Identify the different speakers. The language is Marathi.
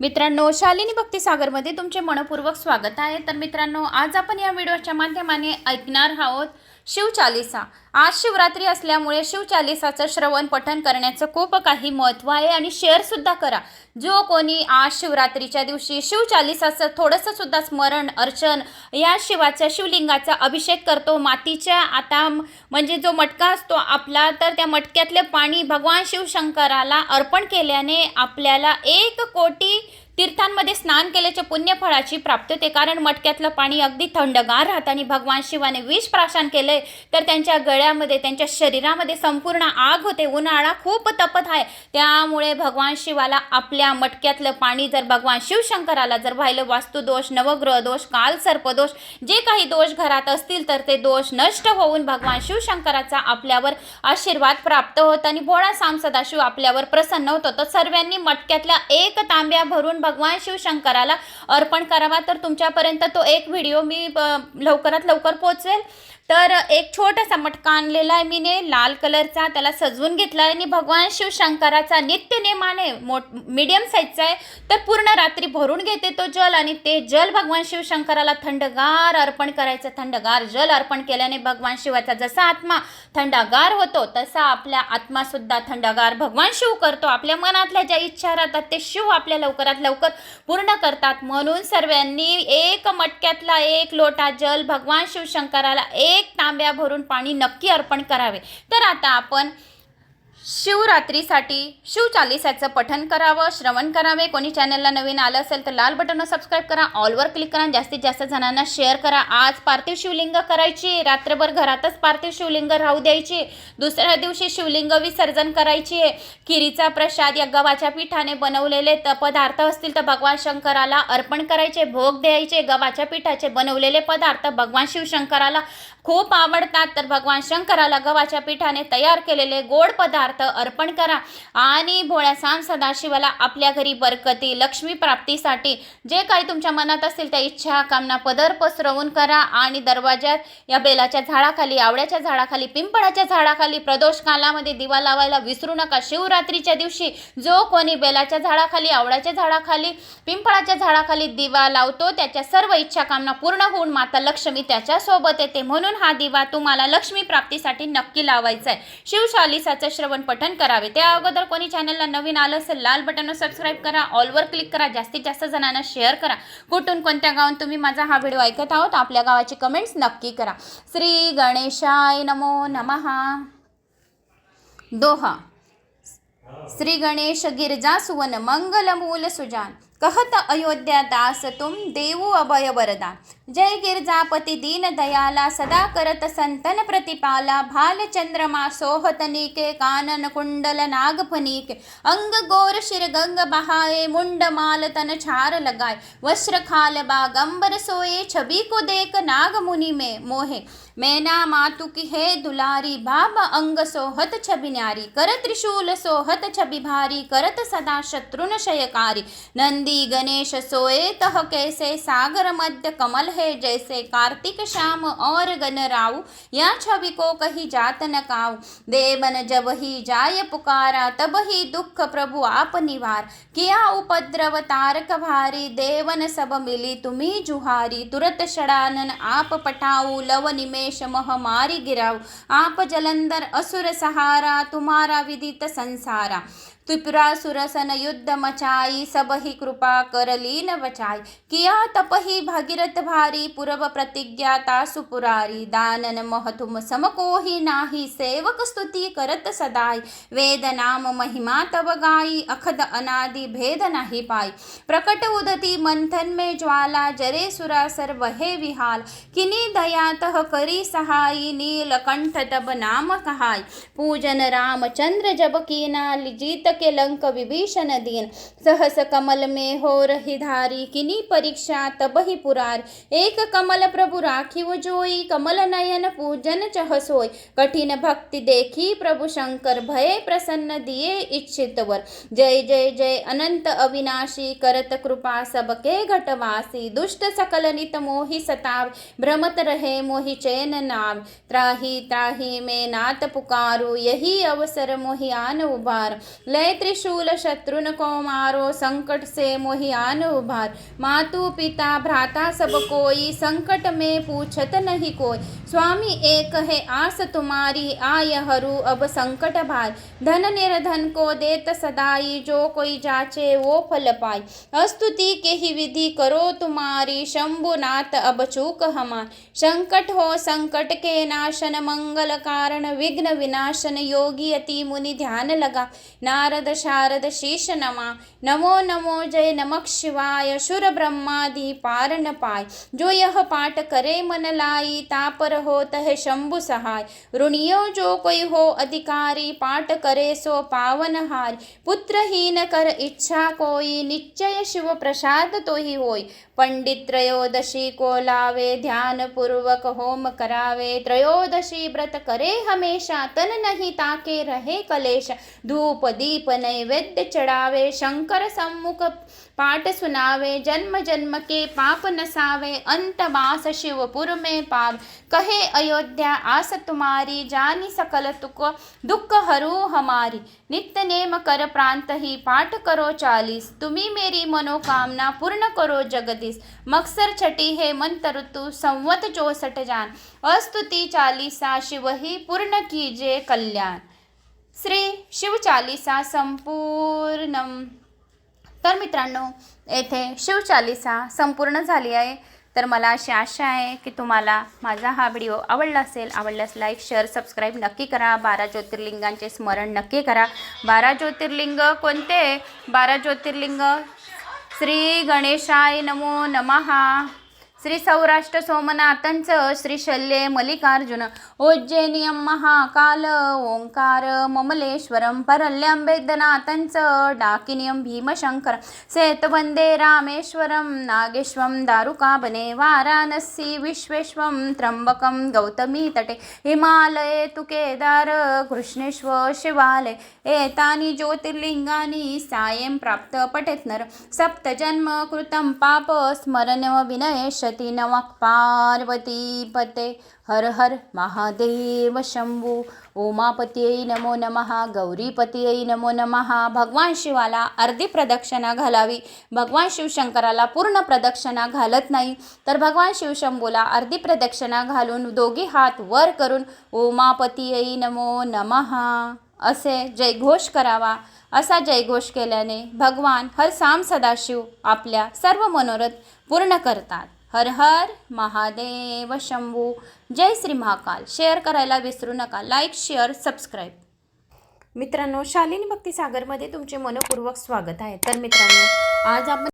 Speaker 1: मित्रांनो शालिनी भक्तिसागरमध्ये तुमचे मनपूर्वक स्वागत आहे. तर मित्रांनो आज आपण या व्हिडिओच्या माध्यमाने ऐकणार आहोत शिवचालिसा. आज शिवरात्री असल्यामुळे शिवचालिसाचं श्रवण पठण करण्याचं खूप काही महत्त्व आहे आणि शेअरसुद्धा करा. जो कोणी आज शिवरात्रीच्या दिवशी शिवचालिसाचं थोडंसं सुद्धा स्मरण अर्चन या शिवाच्या शिवलिंगाचा अभिषेक करतो मातीच्या आता म्हणजे जो मटका असतो आपला तर त्या मटक्यातले पाणी भगवान शिवशंकराला अर्पण केल्याने आपल्याला एक कोटी तीर्थांमध्ये स्नान केल्याच्या पुण्यफळाची प्राप्ती होते कारण मटक्यातलं पाणी अगदी थंडगार राहतं आणि भगवान शिवाने विष प्राशन केले तर त्यांच्या गळ्यामध्ये त्यांच्या शरीरामध्ये संपूर्ण आग होते. उन्हाळा खूप तपत आहे. त्यामुळे भगवान शिवाला आपल्या मटक्यातलं पाणी जर भगवान शिवशंकराला जर व्हायलं वास्तुदोष नवग्रह दोष काल सर्पदोष जे काही दोष घरात असतील तर ते दोष नष्ट होऊन भगवान शिवशंकराचा आपल्यावर आशीर्वाद प्राप्त होत आणि भोळा साम सदाशिव आपल्यावर प्रसन्न होतो. तर सर्वांनी मटक्यातल्या एक तांब्या भरून भगवान शिवशंकराला अर्पण करावा. तर तुमच्यापर्यंत तो एक व्हिडिओ मी लवकरात लवकर पोचेल तर एक छोटासा मटका आणलेला आहे मीने लाल कलरचा त्याला सजवून घेतला आहे आणि भगवान शिवशंकराचा नित्य नेमाने मोठ मीडियम साईजचा आहे. तर पूर्ण रात्री भरून घेते तो जल आणि ते जल भगवान शिवशंकराला थंडगार अर्पण करायचं. थंडगार जल अर्पण केल्याने भगवान शिवाचा जसा आत्मा थंडगार होतो तसा आपल्या आत्मासुद्धा थंडगार भगवान शिव करतो. आपल्या मनातल्या ज्या इच्छा राहतात ते शिव आपल्या लवकरात लवकर पूर्ण करतात. म्हणून सर्वांनी एक मटक्यातला एक लोटा जल भगवान शिवशंकराला एक तांब्या भरून पाणी नक्की अर्पण करावे. तर आता आपण शिवरात्रीसाठी शिवचालिसाचं पठन करावं श्रवण करावे. कोणी चॅनलला नवीन आलं असेल तर लाल बटनवर सबस्क्राईब करा ऑलवर क्लिक करा जास्तीत जास्त जणांना शेअर करा. आज पार्थिव शिवलिंग करायची रात्रभर घरातच पार्थिव शिवलिंग राहू द्यायची. दुसऱ्या दिवशी शिवलिंग विसर्जन करायची. खिरीचा प्रसाद या गव्हाच्या पिठाने बनवलेले त पदार्थ असतील तर भगवान शंकराला अर्पण करायचे भोग द्यायचे. गव्हाच्या पिठाचे बनवलेले पदार्थ भगवान शिवशंकराला खूप आवडतात तर भगवान शंकराला गव्हाच्या पिठाने तयार केलेले गोड पदार्थ अर्पण करा आणि भोळ्या सांग सदाशिवाला आपल्या घरी बरकती लक्ष्मी प्राप्तीसाठी जे काही तुमच्या मनात असतील त्या इच्छा कामना पदर पसरवून करा आणि दरवाज्यात या बेलाच्या झाडाखाली आवळ्याच्या झाडाखाली पिंपळाच्या झाडाखाली प्रदोष कालामध्ये दिवा लावायला विसरू नका. शिवरात्रीच्या दिवशी जो कोणी बेलाच्या झाडाखाली आवळ्याच्या झाडाखाली पिंपळाच्या झाडाखाली दिवा लावतो त्याच्या सर्व इच्छा कामना पूर्ण होऊन माता लक्ष्मी त्याच्यासोबत येते. म्हणून हा दिवा तुम्हाला लक्ष्मी प्राप्तीसाठी नक्की लावायचा आहे शिवशालिसाचं श्रवण पठण करावे. त्या अगोदर कोणी चॅनलला नवीन आलं असेल लाल बटनवर सबस्क्राईब करा ऑलवर क्लिक करा जास्तीत जास्त जणांना शेअर करा. कुठून कोणत्या गावात तुम्ही माझा हा व्हिडिओ ऐकत आहोत आपल्या गावाची कमेंट्स नक्की करा. श्री गणेशाय नमो नमहा दोहा. श्री गणेश गिरजा सुवन मंगल मूल सुजान. कहत अयोध्या दास तुम देऊ अभय वरदा जय गिरजापती दीन दयाला सदा करत संतन प्रतिपाला भालचंद्रमा सोहतनिके कानन कुंडल नागफनिके अंग गोर शिर गंग बहाये मुंड माल तन छार लगाय वस्त्र खाल बागंबर सोए छवि को देख नाग मुनि में मोहे मैना मातु की है दुलारी बाब अंग सोहत छबि न्यारी कर त्रिशूल सोहत छबि भारी करत सदा शत्रुन शयकारी नंदी गणेश सोए तह कैसे सागर मध्य कमल है जैसे कार्तिक श्याम और गण राव या छवि को कही जात न काऊ देवन जब ही जाय पुकारा तब ही दुख प्रभु आप निवार। किया उपद्रव तारक भारी देवन सब मिली तुम्ही जुहारी। तुरत षडानन आप पठाऊ लव निमेश मह मारी गिराऊ आप जलंधर असुर सहारा तुम्हारा विदित संसारा। त्रिपुरा सुरसन युद्ध मचाई सब ही कृपा कर न बचाई। किया तपहि ही भगीरथ भारी प्रतिज्ञा तासु पुरारी। दानन महतुम समको ही नाही सेवक स्तुति करत सदाई। वेद नाम महिमा तब गाई अखद अनादि भेद नाही पाई। प्रकट उदती मंथन में ज्वाला जरे सुरासर वहे विहाल। किनी दयातः करी सहाई नीलकंठ तब नाम कहाय पूजन रामचंद्र जब कीना जीत के लंक विभीषण दीन। सहस कमल में हो रही धारी, किनी परीक्षा तब ही पुरार। एक कमल प्रभु राखी वो जोई, कमल नयन पूजन चह सोय कठिन भक्ति देखी प्रभु शंकर, भय प्रसन्न दिए इच्छित वर। जय जय जय, अनंत अविनाशी, करत कृपा सबके घटवासी दुष्ट सकल नित मोहि सताव, भ्रमत रहे मोहि चैन नाम त्राही त्राही में नात पुकारू, यही अवसर मोहि आन उबार लय त्रिशूल शत्रुन को मारो संकट से मोहि आन उभार मातु पिता, भ्राता सब कोई, संकट में पूछत नहीं कोई। स्वामी एक है आस तुम्हारी, आय हरू अब संकट भार। धन निर्धन को देत सदाई, जो कोई जाचे वो फल पाई अस्तुति के ही विधि करो तुम्हारी, शंभुनाथ अब चूक हमार। संकट हो संकट के नाशन, मंगल कारण, विघ्न विनाशन, योगी अति मुनि ध्यान लगा। नारद शारद शीश नमा। नमो नमो जय नमः शिवाय। शुर ब्रह्मादि पार पाय। जो यह पाठ करे मन लाई तापर हो तह शंभु सहाय। ऋणियो जो कोई हो अधिकारी पाठ करे सो पावन हार। पुत्रहीन कर इच्छा कोई निश्चय शिव प्रसाद तो ही होय। पंडित त्रयोदशी को लावे ध्यान पूर्वक होम करावे। त्रयोदशी व्रत करे हमेशा तन नहीं ताके रहे कलेश। धूप दीप नैवेद्य चढ़ावे शंकर सम्मुख पाठ सुनावे जन्म जन्म के पाप नसावे अंत बास शिवपुर में पाव कहे अयोध्या आस तुम्हारी जानी सकल तुक दुख हरू हमारी नित्य नेम कर प्रांत ही पाठ करो चालीस तुम्ही मेरी मनोकामना पूर्ण करो जगदीश मक्सर छठी है मंत्र ऋतु संवत चौसठ जान अस्तुति चालीसा शिव ही पूर्ण कीजे कल्याण श्री शिवचालिसा संपूर्ण तर मित्रांनो येथे शिवचालिसा संपूर्ण झाली आहे. तर मला अशी आशा आहे की तुम्हाला माझा हा व्हिडिओ आवडला असेल आवडल्यास लाईक शेअर सबस्क्राईब नक्की करा. बारा ज्योतिर्लिंगांचे स्मरण नक्की करा. बारा ज्योतिर्लिंग कोणते? बारा ज्योतिर्लिंग श्री गणेशाय नमो नमहा श्री सौराष्ट्र सोमनाथांचं श्री शल्ये मल्लिकार्जुन उज्जैनियम महाकाल ओंकार ममलेश्वरम परल्यम वेदनाथांचं डाकिनियम भीमशंकर सेतवंदे रामेश्वरम नागेश्वम दारुकाबने वाराणसी विश्वेश्वम त्र्यंबकम गौतमी तटे हिमालये तु केदार कृष्णेश्वर शिवालय एतानि ज्योतिर्लिङ्गानि सायं प्राप्त पठेत् नर सप्तजन्म कृतं पाप स्मरण विनयशति नमः पार्वती पते। हर हर महादेव शंभू। उमापतीयै नमो नमः गौरीपतीयै नमो नमः। भगवान शिवाला अर्धी प्रदक्षिणा घालावी। भगवान शिवशंकराला पूर्ण प्रदक्षिणा घालत नाही तर भगवान शिवशंभूला अर्धी प्रदक्षिणा घालून दोघी हात वर करून उमापतीयै नमो नमः असे जयघोष करावा. असा जयघोष केल्याने भगवान हर साम सदाशिव आपल्या सर्व मनोरथ पूर्ण करतात. हर हर महादेव शंभू. जय श्री महाकाल. शेअर करायला विसरू नका. लाईक शेअर सबस्क्राईब मित्रांनो शालिनी भक्ती सागरमध्ये तुमचे मनपूर्वक स्वागत आहे. तर मित्रांनो आज आपण